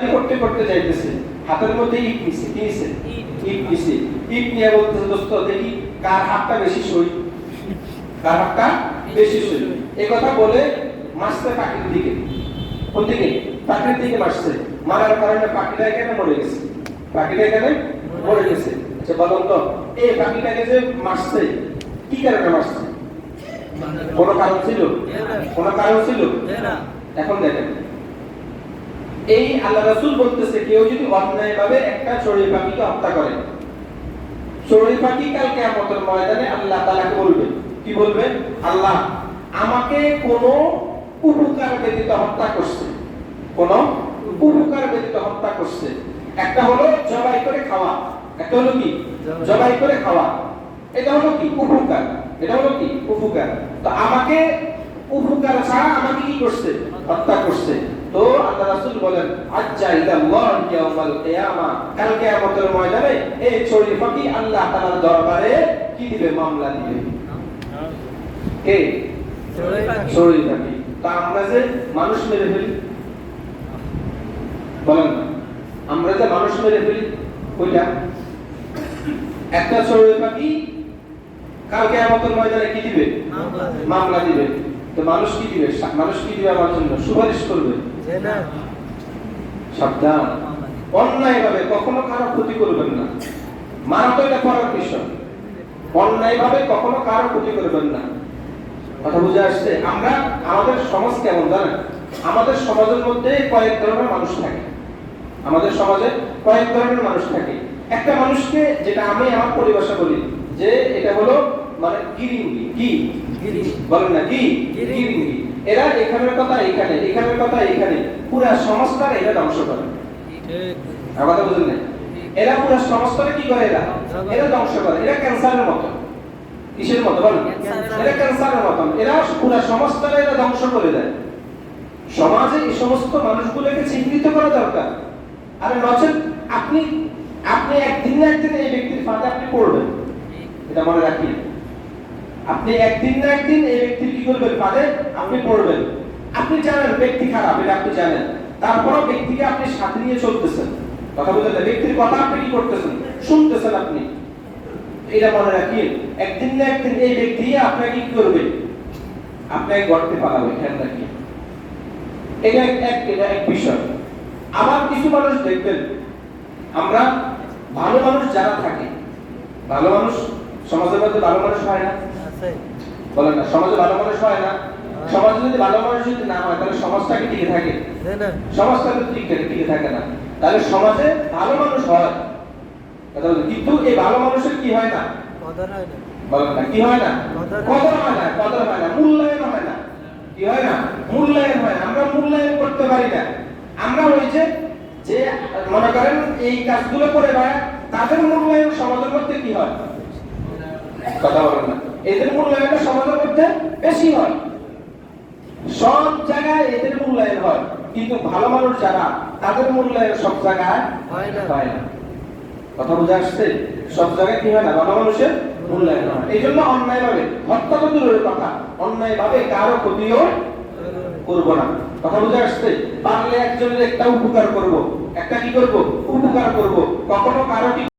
করতে করতে যাইতেছে। হাতের মধ্যে ইট নিছে কি নিছে? ইট নিছে। ইট নিয়ে বলতেছে দোস্ত দেখি কার হাতটা বেশি সই? কার হাতটা বেশি সই? এই কথা বলে মারছে পাখির দিকে। কোন দিকে পাখির দিকে মারছে। মারার কারণে পাখিটা এখানে মরে গেছে। পাখিটা এখানে মরে গেছে। আচ্ছা বলুন তো এই পাখিটাকে যে মারছে কি কারণে মারছে? কোনো কারণ ছিল? কোনো কারণ ছিল? এখন দেখেন। এই আল্লাহ রাসূল বলতেছে কেউ যদি অন্যায়ভাবে একটা চড়ুই পাখিকে হত্যা করে চড়ুই পাখি কাল কিয়ামতের ময়দানে আল্লাহ তাআলাকে বলবে। কি বলবে? আল্লাহ আমাকে কোন উপকার ব্যতীত হত্যা করছে। কোন উপকার ব্যতীত হত্যা করছে। একটা হলো জবাই করে খাওয়া। একটা হলো কি? জবাই। করে খাওয়া। এটা হলো কি? উপকার। এটা হলো কি? উপকার। তো আমাকে উপকার ছাড়া আমাকে কি করছে? হত্যা করছে। তো আল্লাহ রাসূল বলেন ইলাল্লাহ ইয়াউমাল কিয়ামা। কাল কিয়ামতের ময়দানে এই পাখি আল্লাহ তাআলার দরবারে কি দিবে? মামলা দিবে। কে? তা আমরা যে মানুষ মেরে ফেলি। বলেন আমরা যে মানুষ মেরে ফেলি ওইটা একটা চড়ুই পাখি কালকে আমাদের ময়দানে কি দিবে? মামলা দিবে। তো মানুষ কি দিবে? মানুষ কি দিবে আমার জন্য? সুপারিশ করবে। সাবধান। অন্যায় ভাবে কখনো কারও ক্ষতি করবেন না। মারা তো এটা করার বিষয় অন্যায় ভাবে কখনো কারও ক্ষতি করবেন না। কথা বুঝে আসছে? আমরা, আমাদের সমাজ কেমন জানেন? আমাদের সমাজের মধ্যে কয়েক ধরনের মানুষ থাকে। আমাদের সমাজে কয়েক ধরনের মানুষ থাকে। একটা মানুষকে, যেটা আমি আমার পরিভাষা বলি, যে এটা হলো মানে গিরিঙ্গি কি বলেন না কি গিরিঙ্গি। এরা এখানের কথা এখানে এখানের কথা এখানে পুরা সমাজটার এরা ধ্বংস করে। আমার কথা বুঝলেন না? এরা পুরো কি করে এরা? এরা ধ্বংস করে এরা ক্যান্সারের মতো কিসের মতো বলেন। এরা ক্যান্সারের মতো এরা পুরো এরা ধ্বংস করে দেয়। সমাজে এই সমস্ত মানুষগুলোকে চিহ্নিত করা দরকার। আর নচেত আপনি আপনি একদিন না একদিন এই ব্যক্তির ফাঁদে আপনি পড়বেন। এটা মনে রাখি। আপনি একদিন না একদিন এই ব্যক্তির কি করবেন? ফাঁদে আপনি পড়বেন। আপনি জানেন, ব্যক্তি খারাপ, এটা আপনি জানেন। তারপরও ব্যক্তিকে আপনি সাথে নিয়ে চলতেছেন। কথা না? ব্যক্তির কথা আপনি কি করতেছেন? শুনতেছেন আপনি। এটা মনে রাখিয়ে একদিন না একদিন এই ব্যক্তি আপনাকে কি করবে? আপনাকে গর্তে পালাবে, খেয়াল রাখি এটা এক- এটা এক বিষয়। আবার কিছু মানুষ দেখবেন, আমরা ভালো মানুষ যারা থাকে, ভালো মানুষ, সমাজের মধ্যে ভালো মানুষ হয় না। বলেন না সমাজে ভালো মানুষ হয় না? সমাজে যদি ভালো মানুষ যদি না হয় তাহলে সমাজটা কি টিকে থাকে। সমাজটা তো টিকে টিকে থাকে না। তাহলে সমাজে ভালো মানুষ হয়। কিন্তু এই ভালো মানুষের কি হয় না? বলেন না কি হয় না? কদর কদর হয় না কদর হয় না মূল্যায়ন হয় না। কি হয় না? মূল্যায়ন হয় আমরা মূল্যায়ন করতে পারি না। আমরা ওই যে যে মনে করেন এই কাজগুলো করে বেড়ায় তাদের মূল্যায়ন সমাজের মধ্যে কি হয়? কথা বলেন না। এদের মূল্যায়নটা সমাজের মধ্যে বেশি হয়। সব জায়গায় এদের মূল্যায়ন হয় কিন্তু ভালো মানুষ যারা তাদের মূল্যায়ন সব জায়গায় হয় না। হয় না। কথা বুঝে আসছে? সব জায়গায় কি হয় না? ভালো মানুষের মূল্যায়ন হয়। এই জন্য অন্যায় ভাবে হত্যা তো দূরের কথা অন্যায় ভাবে কারও ক্ষতিও করব না। কথা বুঝে আসছে? পারলে একজনের একটা উপকার করব। একটা কি করব? উপকার করব। কখনো কারও